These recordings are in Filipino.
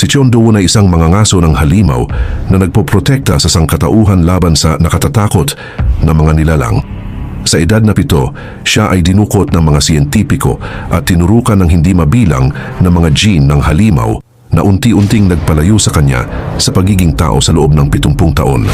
Si Chondoon ay isang mangangaso ng halimaw na nagpoprotekta sa sangkatauhan laban sa nakatatakot na mga nilalang. Sa edad na pito, siya ay dinukot ng mga siyentipiko at tinurukan ng hindi mabilang na mga gene ng halimaw na unti-unting nagpalayo sa kanya sa pagiging tao sa loob ng 70 taon.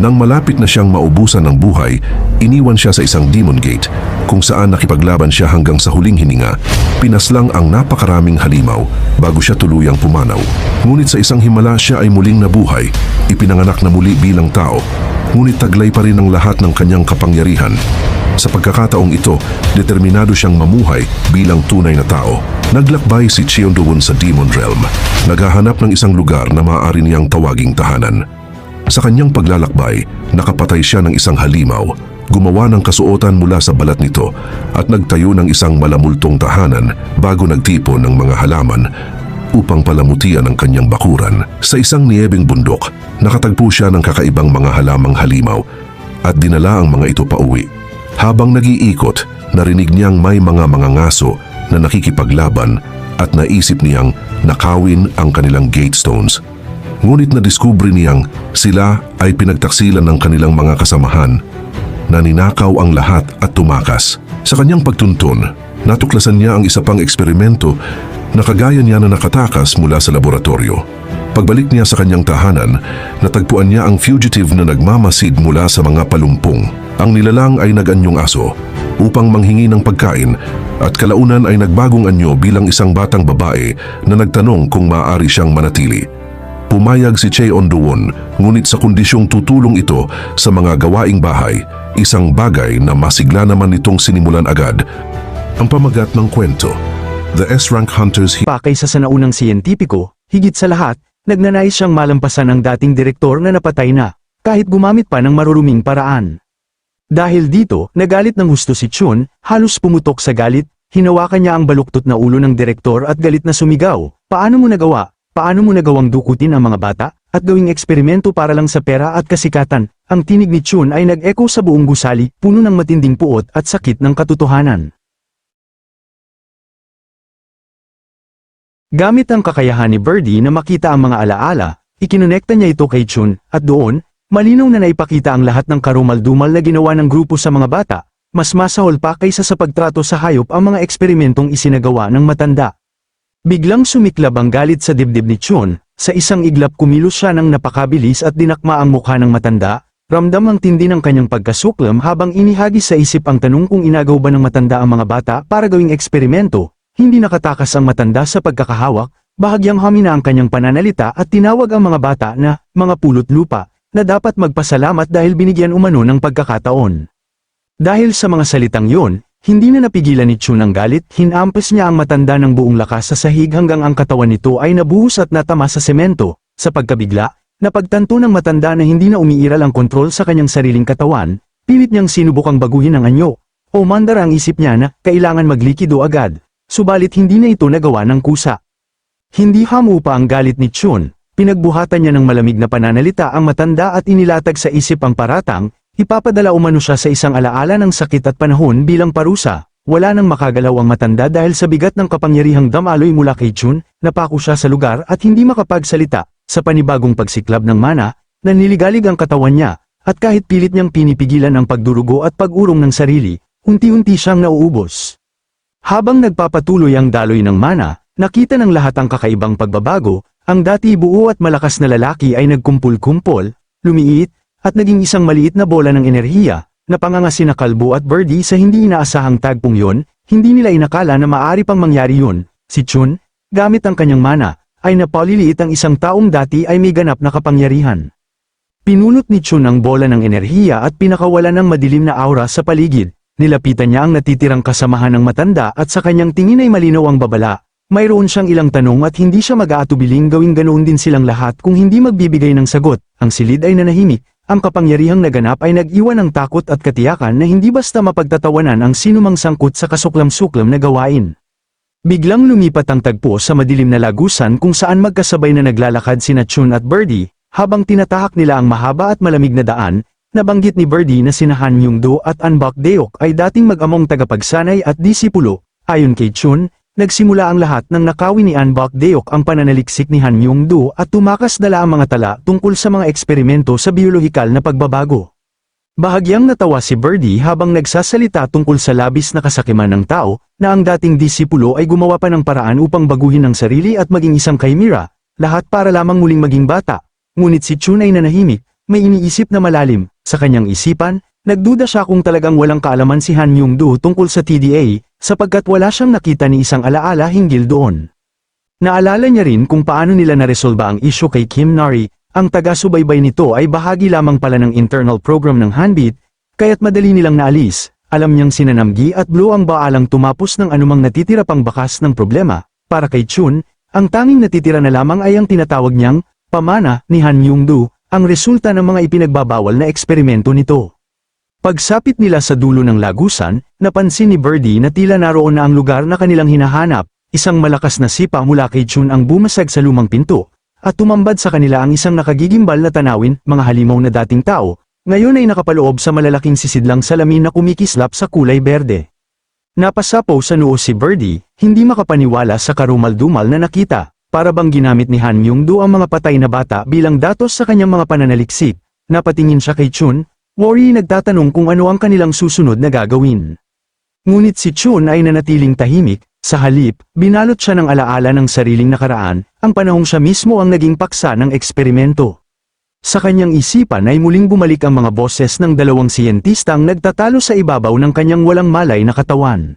Nang malapit na siyang maubusan ng buhay, iniwan siya sa isang demon gate kung saan nakipaglaban siya hanggang sa huling hininga. Pinaslang ang napakaraming halimaw bago siya tuluyang pumanaw. Ngunit sa isang himala siya ay muling nabuhay, ipinanganak na muli bilang tao. Ngunit taglay pa rin ang lahat ng kanyang kapangyarihan. Sa pagkakataong ito, determinado siyang mamuhay bilang tunay na tao. Naglakbay si Cheondoon sa Demon Realm. Naghahanap ng isang lugar na maaari niyang tawaging tahanan. Sa kanyang paglalakbay, nakapatay siya ng isang halimaw, gumawa ng kasuotan mula sa balat nito at nagtayo ng isang malamultong tahanan bago nagtipon ng mga halaman upang palamutian ang kanyang bakuran. Sa isang niyebing bundok, nakatagpo siya ng kakaibang mga halamang halimaw at dinala ang mga ito pauwi. Habang nag-iikot, narinig niyang may mga mangangaso na nakikipaglaban at naisip niyang nakawin ang kanilang gate stones. Ngunit nadiskubre niyang sila ay pinagtaksilan ng kanilang mga kasamahan na ninakaw ang lahat at tumakas. Sa kanyang pagtuntun, natuklasan niya ang isa pang eksperimento na kagaya niya na nakatakas mula sa laboratorio. Pagbalik niya sa kanyang tahanan, natagpuan niya ang fugitive na nagmamasid mula sa mga palumpong. Ang nilalang ay nag-anyong aso upang manghingi ng pagkain at kalaunan ay nagbagong anyo bilang isang batang babae na nagtanong kung maaari siyang manatili. Pumayag si Che Onduwon, ngunit sa kondisyong tutulong ito sa mga gawaing bahay, isang bagay na masigla naman nitong sinimulan agad. Ang pamagat ng kwento, The S-Rank Hunters pa kaysa sa naunang siyentipiko, higit sa lahat, nagnanais siyang malampasan ang dating direktor na napatay na, kahit gumamit pa ng maruruming paraan. Dahil dito, nagalit ng husto si Chun, halos pumutok sa galit, hinawakan niya ang baluktot na ulo ng direktor at galit na sumigaw, paano mo nagawa? Paano mo nagawang dukutin ang mga bata? At gawing eksperimento para lang sa pera at kasikatan, ang tinig ni Chun ay nag-echo sa buong gusali, puno ng matinding puot at sakit ng katotohanan. Gamit ang kakayahan ni Birdie na makita ang mga alaala, ikinonekta niya ito kay Chun, at doon, malinaw na naipakita ang lahat ng karumal-dumal na ginawa ng grupo sa mga bata, mas masahol pa kaysa sa pagtrato sa hayop ang mga eksperimentong isinagawa ng matanda. Biglang sumiklab ang galit sa dibdib ni Chun, sa isang iglap kumilos siya ng napakabilis at dinakma ang mukha ng matanda, ramdam ang tindi ng kanyang pagkasuklam habang inihagis sa isip ang tanong kung inagaw ba ng matanda ang mga bata para gawing eksperimento, hindi nakatakas ang matanda sa pagkakahawak, bahagyang hamina ang kanyang pananalita at tinawag ang mga bata na mga pulot lupa, na dapat magpasalamat dahil binigyan umano ng pagkakataon. Dahil sa mga salitang yon, hindi na napigilan ni Chun ang galit, hinampas niya ang matanda ng buong lakas sa sahig hanggang ang katawan nito ay nabuhos at natama sa semento. Sa pagkabigla, napagtanto ng matanda na hindi na umiiral ang kontrol sa kanyang sariling katawan, pilit niyang sinubukang baguhin ang anyo. O mandar ang isip niya na kailangan maglikido agad, subalit hindi na ito nagawa ng kusa. Hindi hamu pa ang galit ni Chun, pinagbuhatan niya ng malamig na pananalita ang matanda at inilatag sa isip ang paratang, Ipapadala umano siya sa isang alaala ng sakit at panahon bilang parusa. Wala nang makagalaw ang matanda dahil sa bigat ng kapangyarihang damaloy mula kay Chun, napako siya sa lugar at hindi makapagsalita. Sa panibagong pagsiklab ng mana, naniligalig ang katawan niya, at kahit pilit niyang pinipigilan ang pagdurugo at pag-urong ng sarili, unti-unti siyang nauubos. Habang nagpapatuloy ang daloy ng mana, nakita ng lahat ang kakaibang pagbabago, ang dati buo at malakas na lalaki ay nagkumpul-kumpol, lumiit, at naging isang maliit na bola ng enerhiya, na pangangasi na kalbo at birdie sa hindi inaasahang tagpong yon, hindi nila inakala na maaari pang mangyari yun. Si Chun, gamit ang kanyang mana, ay napaliliit ang isang taong dati ay may ganap na kapangyarihan. Pinunot ni Chun ang bola ng enerhiya at pinakawala ng madilim na aura sa paligid. Nilapitan niya ang natitirang kasamahan ng matanda at sa kanyang tingin ay malinaw ang babala. Mayroon siyang ilang tanong at hindi siya mag-aatubiling gawing ganoon din silang lahat kung hindi magbibigay ng sagot. Ang silid ay nanahimik, ang kapangyarihang naganap ay nag-iwan ng takot at katiyakan na hindi basta mapagtatawanan ang sinumang sangkot sa kasuklam-suklam na gawain. Biglang lumipat ang tagpo sa madilim na lagusan kung saan magkasabay na naglalakad sina Chun at Birdie, habang tinatahak nila ang mahaba at malamig na daan, nabanggit ni Birdie na sina Han Yung Do at Anbak Deok ay dating mag-among tagapagsanay at disipulo, ayon kay Chun, nagsimula ang lahat ng nakawin ni Anbok Deok ang pananaliksik ni Han Myung-do at tumakas dala ang mga tala tungkol sa mga eksperimento sa biolohikal na pagbabago. Bahagyang natawa si Birdie habang nagsasalita tungkol sa labis na kasakiman ng tao, na ang dating disipulo ay gumawa pa ng paraan upang baguhin ang sarili at maging isang kaimira, lahat para lamang muling maging bata. Ngunit si Chun ay nanahimik, may iniisip na malalim, sa kanyang isipan, nagduda siya kung talagang walang kaalaman si Han Yung-do tungkol sa TDA, sapagkat wala siyang nakita ni isang alaala hinggil doon. Naalala niya rin kung paano nila naresolba ang isyo kay Kim Nari, ang taga-subaybay nito ay bahagi lamang pala ng internal program ng Hanbit, kaya't madali nilang naalis, alam niyang sinanamgi at Blue ang baalang tumapos ng anumang natitira pang bakas ng problema, para kay Chun, ang tanging natitira na lamang ay ang tinatawag niyang, pamana, ni Han Yung-do, ang resulta ng mga ipinagbabawal na eksperimento nito. Pagsapit nila sa dulo ng lagusan, napansin ni Birdie na tila naroon na ang lugar na kanilang hinahanap, isang malakas na sipa mula kay Chun ang bumasag sa lumang pinto, at tumambad sa kanila ang isang nakagigimbal na tanawin, mga halimaw na dating tao, ngayon ay nakapaloob sa malalaking sisidlang salamin na kumikislap sa kulay berde. Napasapaw sa noo si Birdie, hindi makapaniwala sa karumal-dumal na nakita, para bang ginamit ni Han Myung-do ang mga patay na bata bilang datos sa kanyang mga pananaliksik. Napatingin siya kay Chun, Worry nagtatanong kung ano ang kanilang susunod na gagawin. Ngunit si Chun ay nanatiling tahimik, sa halip, binalot siya ng alaala ng sariling nakaraan, ang panahong siya mismo ang naging paksa ng eksperimento. Sa kanyang isipan ay muling bumalik ang mga boses ng dalawang siyentistang nagtatalo sa ibabaw ng kanyang walang malay na katawan.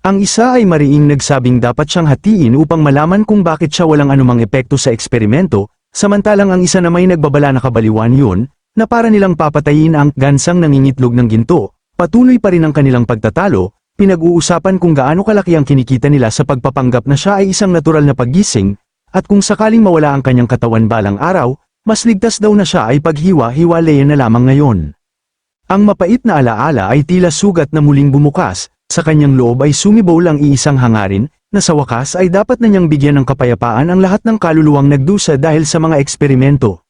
Ang isa ay mariing nagsabing dapat siyang hatiin upang malaman kung bakit siya walang anumang epekto sa eksperimento, samantalang ang isa na may nagbabala na kabaliwan yun, na para nilang papatayin ang gansang nangingitlog ng ginto, patuloy pa rin ang kanilang pagtatalo, pinag-uusapan kung gaano kalaki ang kinikita nila sa pagpapanggap na siya ay isang natural na paggising, at kung sakaling mawala ang kanyang katawan balang araw, mas ligtas daw na siya ay paghiwa-hiwalayan na lamang ngayon. Ang mapait na alaala ay tila sugat na muling bumukas, sa kanyang loob ay sumibol ang iisang hangarin, na sa wakas ay dapat na niyang bigyan ng kapayapaan ang lahat ng kaluluwang nagdusa dahil sa mga eksperimento.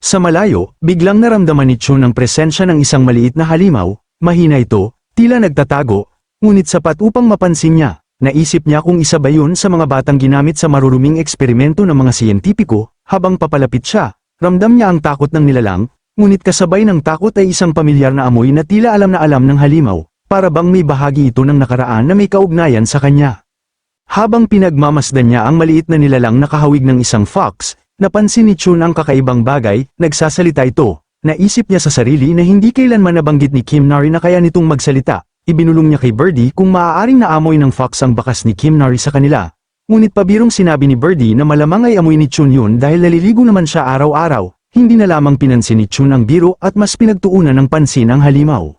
Sa malayo, biglang naramdaman ni Chun ang presensya ng isang maliit na halimaw, mahina ito, tila nagtatago, ngunit sapat upang mapansin niya, naisip niya kung isa ba yun sa mga batang ginamit sa maruruming eksperimento ng mga siyentipiko, habang papalapit siya, ramdam niya ang takot ng nilalang, ngunit kasabay ng takot ay isang pamilyar na amoy na tila alam na alam ng halimaw, para bang may bahagi ito ng nakaraan na may kaugnayan sa kanya. Habang pinagmamasdan niya ang maliit na nilalang nakahawig ng isang fox, napansin ni Chun ang kakaibang bagay, nagsasalita ito. Naisip niya sa sarili na hindi kailanman nabanggit ni Kim Nari na kaya nitong magsalita. Ibinulong niya kay Birdie kung maaaring naamoy ng fox ang bakas ni Kim Nari sa kanila. Ngunit pabirong sinabi ni Birdie na malamang ay amoy ni Chun yun dahil naliligo naman siya araw-araw. Hindi na lamang pinansin ni Chun ang biro at mas pinagtuunan ng pansin ang halimaw.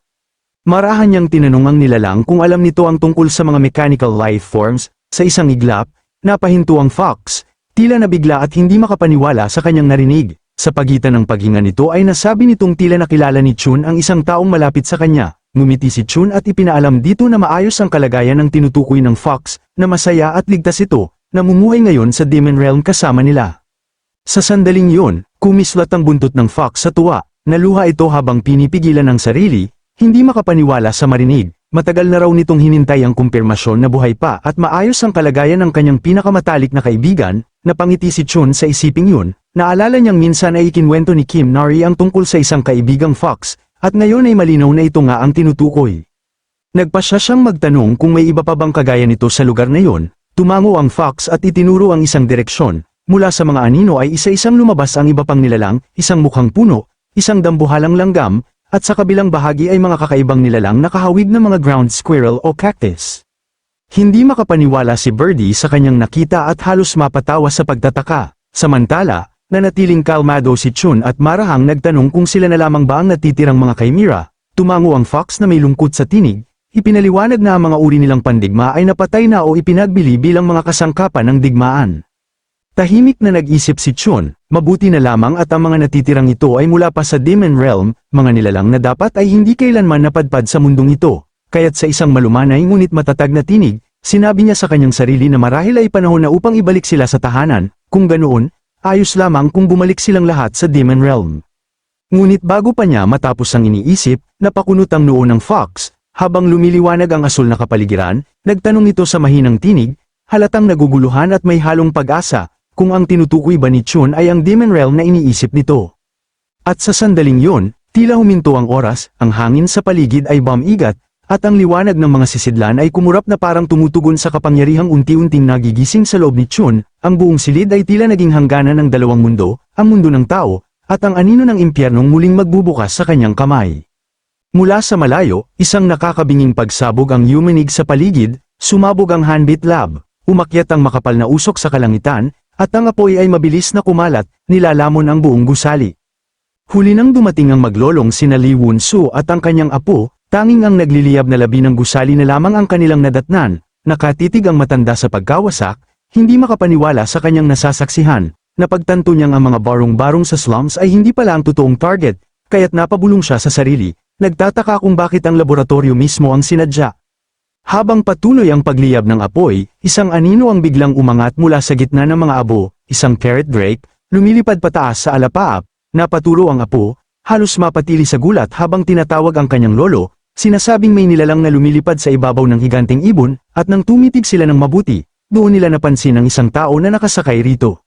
Marahan niyang tinanong ang nilalang kung alam nito ang tungkol sa mga mechanical life forms, sa isang iglap, napahinto ang fox, tila nabigla at hindi makapaniwala sa kanyang narinig. Sa pagitan ng paghinga nito ay nasabi nitong tila nakilala ni Chun ang isang taong malapit sa kanya. Ngumiti si Chun at ipinaalam dito na maayos ang kalagayan ng tinutukoy ng fox, na masaya at ligtas ito, namumuhay ngayon sa Demon Realm kasama nila. Sa sandaling yun, kumislat ang buntot ng fox sa tuwa, naluha ito habang pinipigilan ang sarili, hindi makapaniwala sa marinig, matagal na raw nitong hinintay ang kumpirmasyon na buhay pa at maayos ang kalagayan ng kanyang pinakamatalik na kaibigan, napangiti si Chun sa isiping yun, naalala niyang minsan ay ikinwento ni Kim Nari ang tungkol sa isang kaibigang fox, at ngayon ay malinaw na ito nga ang tinutukoy. Nagpasya siyang magtanong kung may iba pa bang kagaya nito sa lugar na yon, tumango ang fox at itinuro ang isang direksyon, mula sa mga anino ay isa-isang lumabas ang iba pang nilalang, isang mukhang puno, isang dambuhalang langgam, at sa kabilang bahagi ay mga kakaibang nilalang nakahawig na mga ground squirrel o cactus. Hindi makapaniwala si Birdie sa kanyang nakita at halos mapatawa sa pagtataka. Samantala, nanatiling kalmado si Chun at marahang nagtanong kung sila na lamang ba ang natitirang mga kaimira. Tumango ang fox na may lungkot sa tinig, ipinaliwanag na ang mga uri nilang pandigma ay napatay na o ipinagbili bilang mga kasangkapan ng digmaan. Tahimik na nag-isip si Chun, mabuti na lamang at ang mga natitirang ito ay mula pa sa Demon Realm, mga nilalang na dapat ay hindi kailanman napadpad sa mundong ito. Kaya't sa isang malumanay ngunit matatag na tinig, sinabi niya sa kanyang sarili na marahil ay panahon na upang ibalik sila sa tahanan, kung ganoon, ayos lamang kung bumalik silang lahat sa Demon Realm. Ngunit bago pa niya matapos ang iniisip, napakunot ang noo ng Fox, habang lumiliwanag ang asul na kapaligiran, nagtanong ito sa mahinang tinig, halatang naguguluhan at may halong pag-asa, kung ang tinutukoy ba ni Chun ay ang demon realm na iniisip nito. At sa sandaling yon, tila huminto ang oras, ang hangin sa paligid ay bumigat, at ang liwanag ng mga sisidlan ay kumurap na parang tumutugon sa kapangyarihang unti-unting nagigising sa loob ni Chun, ang buong silid ay tila naging hangganan ng dalawang mundo, ang mundo ng tao, at ang anino ng impyernong muling magbubukas sa kanyang kamay. Mula sa malayo, isang nakakabinging pagsabog ang yumanig sa paligid, sumabog ang handbit lab, umakyat ang makapal na usok sa kalangitan, at ang apoy ay mabilis na kumalat, nilalamon ang buong gusali. Huli nang dumating ang maglolong sina Li Wunsu at ang kanyang apo, tanging ang nagliliyab na labi ng gusali na lamang ang kanilang nadatnan, nakatitig ang matanda sa pagkawasak, hindi makapaniwala sa kanyang nasasaksihan, napagtanto niyang ang mga barong-barong sa slums ay hindi pala ang totoong target, kaya't napabulong siya sa sarili, nagtataka kung bakit ang laboratorio mismo ang sinadya. Habang patuloy ang pagliyab ng apoy, isang anino ang biglang umangat mula sa gitna ng mga abo, isang carrot drake, lumilipad pataas sa alapaap, napaturo ang apo, halos mapatili sa gulat habang tinatawag ang kanyang lolo, sinasabing may nilalang na lumilipad sa ibabaw ng higanting ibon, at nang tumitig sila ng mabuti, doon nila napansin ang isang tao na nakasakay rito.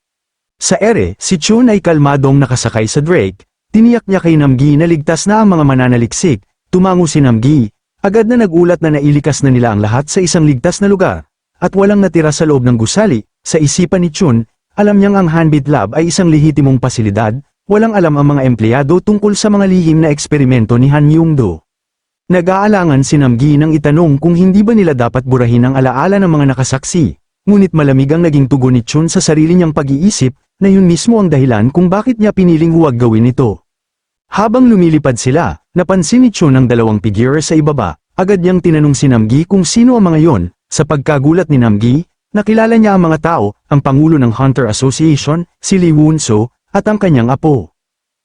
Sa ere, si Chun ay kalmadong nakasakay sa Drake, tiniyak niya kay Namgi na ligtas na ang mga mananaliksik, tumango si Namgi, agad na nagulat na nailikas na nila ang lahat sa isang ligtas na lugar, at walang natira sa loob ng gusali, sa isipan ni Chun, alam niyang ang Handbit Lab ay isang lehitimong pasilidad, walang alam ang mga empleyado tungkol sa mga lihim na eksperimento ni Han Yung-do. Nag-aalangan si Namgi nang itanong kung hindi ba nila dapat burahin ang alaala ng mga nakasaksi, ngunit malamig ang naging tugon ni Chun sa sarili niyang pag-iisip, na yun mismo ang dahilan kung bakit niya piniling huwag gawin ito. Habang lumilipad sila, napansin ni Chun ang dalawang figure sa ibaba, agad niyang tinanong si Namgi kung sino ang mga yon, sa pagkagulat ni Namgi, nakilala niya ang mga tao, ang Pangulo ng Hunter Association, si Lee Wunso, at ang kanyang apo.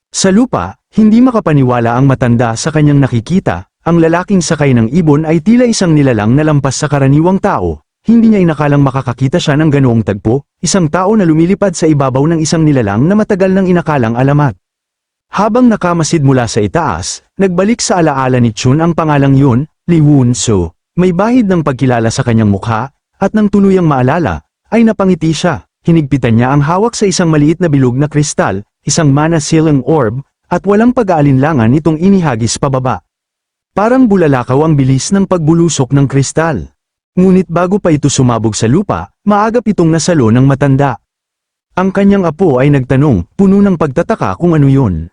Sa lupa, hindi makapaniwala ang matanda sa kanyang nakikita, ang lalaking sakay ng ibon ay tila isang nilalang na lampas sa karaniwang tao, hindi niya inakalang makakakita siya ng ganoong tagpo, isang tao na lumilipad sa ibabaw ng isang nilalang na matagal nang inakalang alamat. Habang nakamasid mula sa itaas, nagbalik sa alaala ni Chun ang pangalang yun, Li Wunso. May bahid ng pagkilala sa kanyang mukha, at nang tuluyang maalala, ay napangiti siya. Hinigpitan niya ang hawak sa isang maliit na bilog na kristal, isang mana silang orb, at walang pag-aalinlangan itong inihagis pababa. Parang bulalakaw ang bilis ng pagbulusok ng kristal. Ngunit bago pa ito sumabog sa lupa, maagap itong nasalo ng matanda. Ang kanyang apo ay nagtanong, puno ng pagtataka kung ano yun.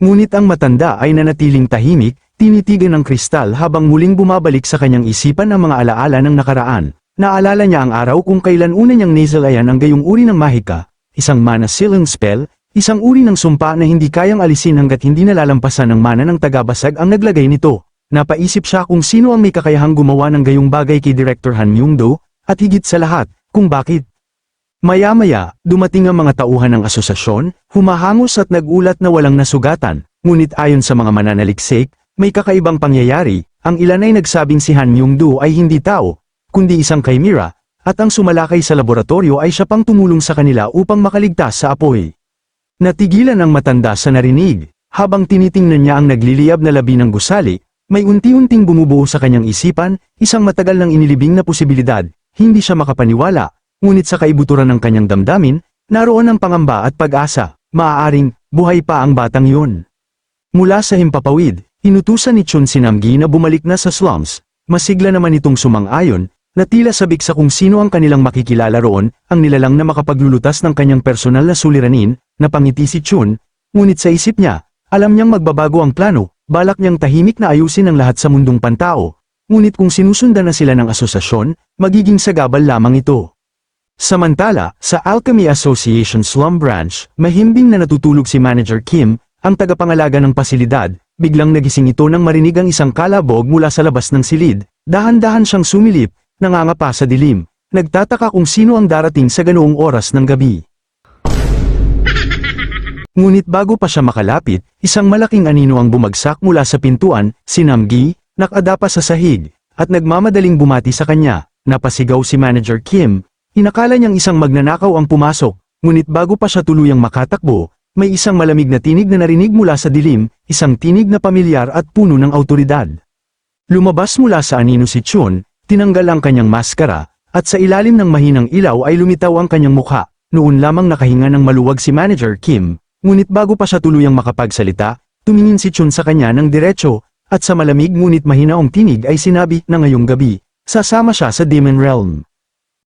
Ngunit ang matanda ay nanatiling tahimik, tinitigan ng kristal habang muling bumabalik sa kanyang isipan ang mga alaala ng nakaraan. Naalala niya ang araw kung kailan una niyang nasalayan ang gayong uri ng mahika, isang mana sealing spell, isang uri ng sumpa na hindi kayang alisin hanggat hindi nalalampasan ng mana ng tagabasag ang naglagay nito. Napaisip siya kung sino ang may kakayahang gumawa ng gayong bagay kay Director Han Yung-do, at higit sa lahat, kung bakit. Maya-maya, dumating ang mga tauhan ng asosasyon, humahangos at nagulat na walang nasugatan, ngunit ayon sa mga mananaliksik, may kakaibang pangyayari, ang ilan ay nagsabing si Han Yung-do ay hindi tao, kundi isang chimera, at ang sumalakay sa laboratorio ay siya pang tumulong sa kanila upang makaligtas sa apoy. Natigilan ang matanda sa narinig, habang tinitingnan niya ang nagliliyab na labi ng gusali, may unti-unting bumubuo sa kanyang isipan, isang matagal nang inilibing na posibilidad, hindi siya makapaniwala, ngunit sa kaibuturan ng kanyang damdamin, naroon ang pangamba at pag-asa, maaaring, buhay pa ang batang yun. Mula sa himpapawid, inutusan ni Chun Sinamgi na bumalik na sa slums, masigla naman itong sumang-ayon, na tila sabik sa kung sino ang kanilang makikilala roon, ang nilalang na makapaglulutas ng kanyang personal na suliranin, napangiti si Chun, ngunit sa isip niya, alam niyang magbabago ang plano, balak niyang tahimik na ayusin ang lahat sa mundong pantao, ngunit kung sinusundan na sila ng asosasyon, magiging sagabal lamang ito. Samantala, sa Alchemy Association Slum Branch, mahimbing na natutulog si Manager Kim, ang tagapangalaga ng pasilidad, biglang nagising ito nang marinig ang isang kalabog mula sa labas ng silid, dahan-dahan siyang sumilip, nangangapa sa dilim, nagtataka kung sino ang darating sa ganoong oras ng gabi. Ngunit bago pa siya makalapit, isang malaking anino ang bumagsak mula sa pintuan, si Namgi, nakadapa sa sahig, at nagmamadaling bumati sa kanya, napasigaw si Manager Kim, inakala niyang isang magnanakaw ang pumasok, ngunit bago pa siya tuluyang makatakbo, may isang malamig na tinig na narinig mula sa dilim, isang tinig na pamilyar at puno ng autoridad. Lumabas mula sa anino si Chun, tinanggal ang kanyang maskara, at sa ilalim ng mahinang ilaw ay lumitaw ang kanyang mukha. Noon lamang nakahinga ng maluwag si Manager Kim, ngunit bago pa siya tuluyang makapagsalita, tumingin si Chun sa kanya ng diretsyo, at sa malamig ngunit mahinaong tinig ay sinabi na ngayong gabi, sasama siya sa Demon Realm.